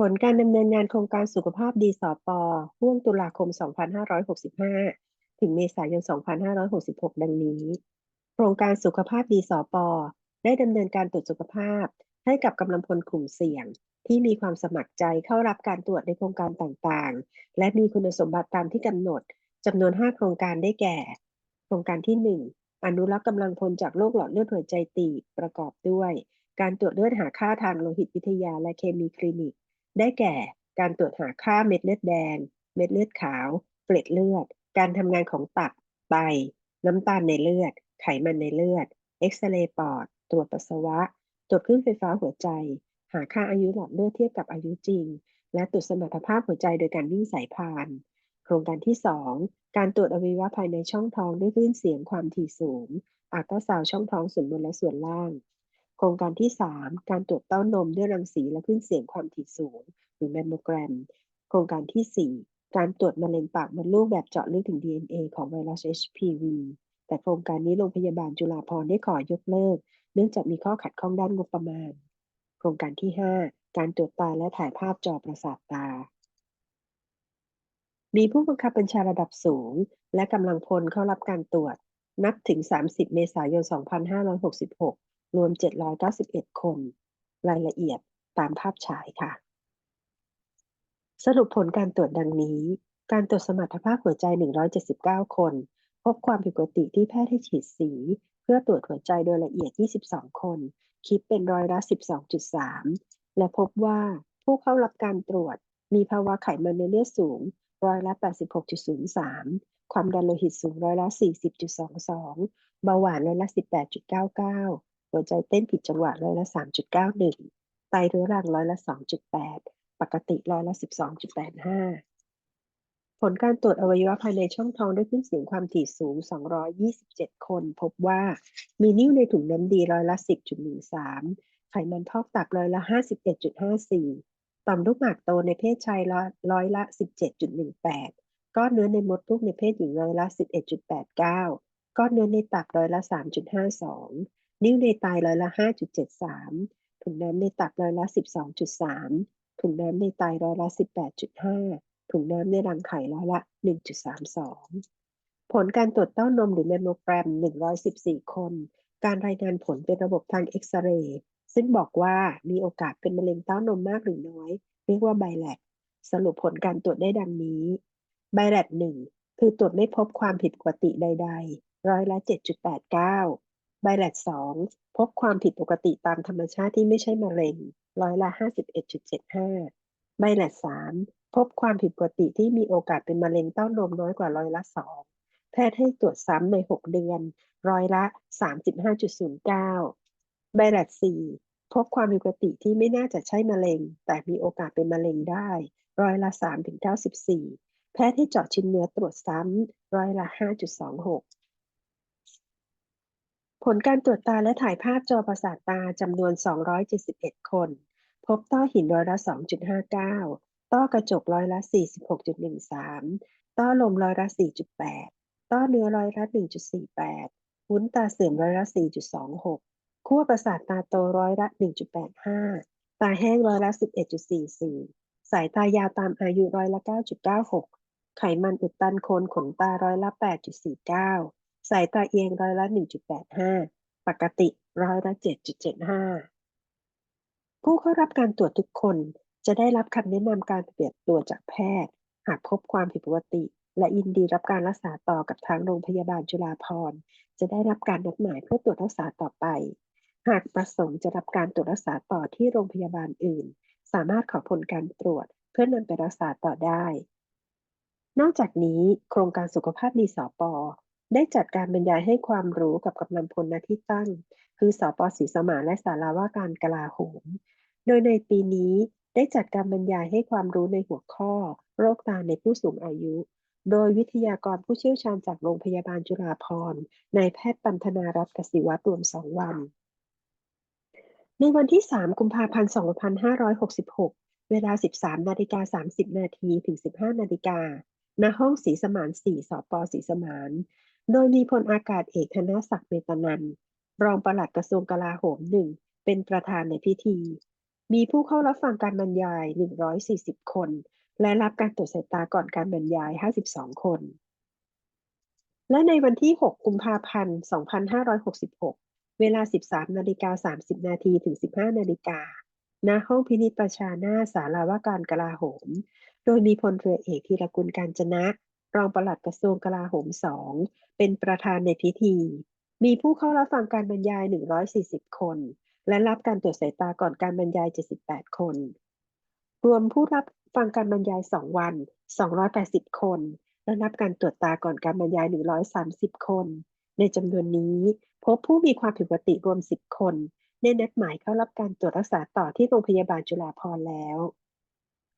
ผลการดำเนินงานโครงการสุขภาพดีสอปห่วงตุลาคม 2565 ถึงเมษายน 2566 ดังนี้ โครงการสุขภาพดีสอปได้ดำเนินการตรวจสุขภาพ ให้กับกำลังพลกลุ่มเสี่ยง ที่มีความสมัครใจเข้ารับการตรวจในโครงการต่างๆ และมีคุณสมบัติตามที่กำหนดจำนวน 5 โครงการได้แก่ โครงการที่ 1 อนุรักษ์กำลังพลจากโรคหลอดเลือดหัวใจตีบประกอบด้วย การตรวจเลือดหาค่าทางโลหิตวิทยาและเคมีคลินิก ได้แก่การตรวจหาค่าเม็ดเลือดแดง เม็ดเลือดขาว เกล็ดเลือด การทำงานของตับ ไต น้ำตาลในเลือด ไขมันในเลือด เอ็กซเรย์ปอด ตรวจปัสสาวะ ตรวจคลื่นไฟฟ้าหัวใจ หาค่าอายุหลอดเลือดเทียบกับอายุจริง และตรวจสมรรถภาพหัวใจโดยการวิ่งสายพาน โครงการที่ 2 การตรวจอวัยวะภายในช่องท้องด้วยคลื่นเสียงความถี่สูงอัลตราซาวช่องท้องส่วนบนและส่วนล่าง โครงการที่ 3 การตรวจเต้านมด้วยรังสีและคลื่นเสียงความถี่สูง หรือแมมโมแกรม โครงการที่ 4 การตรวจมะเร็งปากมดลูกแบบเจาะลึกถึง DNA ของไวรัส HPV แต่โครงการนี้โรงพยาบาลจุฬาภรณ์ได้ขอยกเลิก เนื่องจากมีข้อขัดข้องด้านงบประมาณ โครงการที่ 5 การตรวจตาและถ่ายภาพจอประสาทตา มีผู้บังคับบัญชาระดับสูง และกำลังพลเข้ารับการตรวจ นับถึง 30 เมษายน 2566 รวม 791 คน รายละเอียดตามภาพฉายค่ะ สรุปผลการตรวจดังนี้ การตรวจสมรรถภาพหัวใจ 179 คน พบความผิดปกติที่แพทย์ให้ฉีดสี เพื่อตรวจหัวใจโดยละเอียด 22 คน คิดเป็นร้อยละ 12.3 และพบว่าผู้เข้ารับการตรวจมีภาวะไขมันในเลือดสูงร้อยละ 86.03 ความดันโลหิตสูงร้อยละ 40.22 เบาหวานร้อยละ 18.99 หัวใจเต้นผิดจังหวะร้อยละ3.91 ไตเรื้อรังร้อยละ 2.8 ปกติร้อยละ 12.85 ผลการตรวจอวัยวะภายในช่องท้องด้วยคลื่นเสียงความถี่สูง 227 คน พบว่ามีนิ่วในถุงน้ำดีร้อยละ 10.13 ไขมันพอกตับร้อยละ 51.54 ต่อมลูกหมากโตในเพศชายร้อยละ 17.18 ก้อนเนื้อในมดลูกในเพศหญิงร้อยละ 11.89 ก้อนเนื้อในตับร้อยละ 3.52 นิ่วในไตร้อยละ 5.73 ถุงน้ำในตับร้อยละ 12.3 ถุงน้ำในไตร้อยละ 18.5 ถุงน้ำในรังไข่ร้อยละ 1.32 ผลการตรวจเต้านมหรือแมมโมแกรม 114 คน การรายงานผลเป็นระบบทางเอ็กซเรย์ ซึ่งบอกว่ามีโอกาสเป็นมะเร็งเต้านมมากหรือน้อย เรียกว่าไบแลกสรุปผลการตรวจได้ดังนี้ไบแลกหนึ่งคือตรวจไม่พบความผิดปกติใด ๆ ร้อยละ 7.89 ไบแลกสองพบความผิดปกติตามธรรมชาติที่ไม่ใช่มะเร็ง ร้อยละ 51.75ไบแลกสามพบความผิดปกติที่มีโอกาสเป็นมะเร็งเต้านมน้อยกว่าร้อยละสองแพทย์ให้ตรวจซ้ำใน 6 เดือน ร้อยละ 35.09ไบแลกสี่พบความผิดปกติที่ไม่น่าจะใช่มะเร็ง แต่มีโอกาสเป็นมะเร็งได้ ร้อยละ3-94แพทย์ให้เจาะชิ้นเนื้อตรวจซ้ำร้อยละ 5.26 ผลการตรวจตาและถ่ายภาพจอประสาทตาจำนวน 271 คน พบต้อหินร้อยละ 2.59 ต้อกระจกร้อยละ 46.13 ต้อลมร้อยละ 4.8 ต้อเนื้อร้อยละ 1.48 วุ้นตาเสื่อมร้อยละ 4.26 ขั้วประสาทตาโตร้อยละ 1.85 ตาแห้งร้อยละ 11.44 สายตายาวตามอายุร้อยละ 9.96 ไขมันอุดตันโคนขนตาร้อยละ 8.49 สายตาเอียงร้อยละ 1.85 ปกติร้อยละ 7.75 ผู้เข้ารับการตรวจทุกคนจะได้รับคำแนะนำการเปฏิบัติตัวจากแพทย์ หากพบความผิดปกติ และยินดีรับการรักษาต่อกับทางโรงพยาบาลจุฬาภรณ์ จะได้รับการนัดหมายเพื่อตรวจรักษาต่อไป หากประสงค์จะรับการตรวจรักษาต่อที่โรงพยาบาลอื่น สามารถขอผลการตรวจเพื่อนำไปรักษาต่อได้ นอกจากนี้ โครงการสุขภาพดีสอป ได้จัดการบรรยายให้ความรู้กับกำลังพลณที่ตั้ง คือสปศรีสมานและสาราว่าการกลาโหม โดยในปีนี้ได้จัดการบรรยายให้ความรู้ในหัวข้อ โรคตาในผู้สูงอายุ โดยวิทยากรผู้เชี่ยวชาญจากโรงพยาบาลจุฬาภรณ์นายแพทย์ปันธนารัตน์กสิวัตรรวม2วัน ในวันที่ 3 กุมภาพันธ์ 2566 เวลา 13นาฬิกา30 นาทีถึง 15นาฬิกาณห้องศรีสมาน4สปศรีสมาน โดยมีพลอากาศเอกธนศักดิ์เมตนัน รองปลัดกระทรวงกลาโหมหนึ่งเป็นประธานในพิธี มีผู้เข้ารับฟังการบรรยาย 140 คน และรับการตรวจสายตาก่อนการบรรยาย 52 คน และในวันที่ 6 กุมภาพันธ์ 2566 เวลา 13 นาฬิกา 30 นาทีถึง 15 นาฬิกาณห้องพินิจประชาหน้าศาลาว่าการกลาโหม โดยมีพลเรือเอกธีรกุลการจนะ รองปลัดกระทรวงกลาโหม2 เป็นประธานในพิธี มีผู้เข้ารับฟังการบรรยาย 140 คน และรับการตรวจสายตาก่อนการบรรยาย 78 คน รวมผู้รับฟังการบรรยาย 2 วัน 280 คน และรับการตรวจตาก่อนการบรรยาย 130 คน ในจำนวนนี้ พบผู้มีความผิดปกติรวม 10 คนได้นัดหมายเข้ารับการตรวจรักษาต่อที่โรงพยาบาลจุฬาภรณ์แล้ว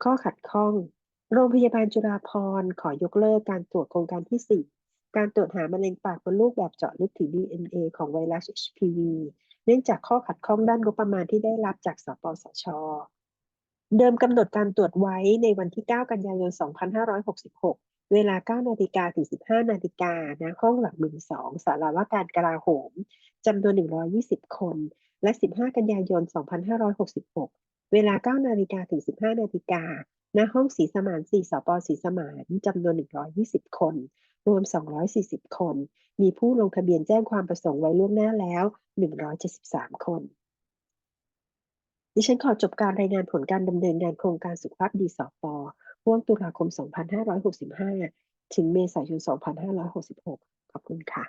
ข้อขัดข้อง โรงพยาบาลจุฬาภรณ์ขอยกเลิกการตรวจโครงการที่4 การตรวจหามะเร็งปากมดลูกแบบเจาะลึกถึง DNA ของไวรัส HPV เนื่องจากข้อขัดข้องด้านงบประมาณที่ได้รับจากสปสช เดิมกำหนดการตรวจไว้ในวันที่ 9 กันยายน 2566 เวลา 9 นาฬิกาถึง 15 นาฬิกาณห้องหลักเมือง2ศาลาว่าการกลาโหมจำนวน 120 คน และ 15 กันยายน 2566 เวลา 9 นาฬิกาถึง 15 นาฬิกา ณห้องศรีสมาน4สปศรีสมานจำนวน 120 คน รวม 240 คน มีผู้ลงทะเบียนแจ้งความประสงค์ไว้ล่วงหน้าแล้ว 173 คน ดิฉันขอจบการรายงานผลการดำเนินงานโครงการสุขภาพดีสปห่วงตุลาคม 2565 ถึงเมษายน 2566 ขอบคุณค่ะ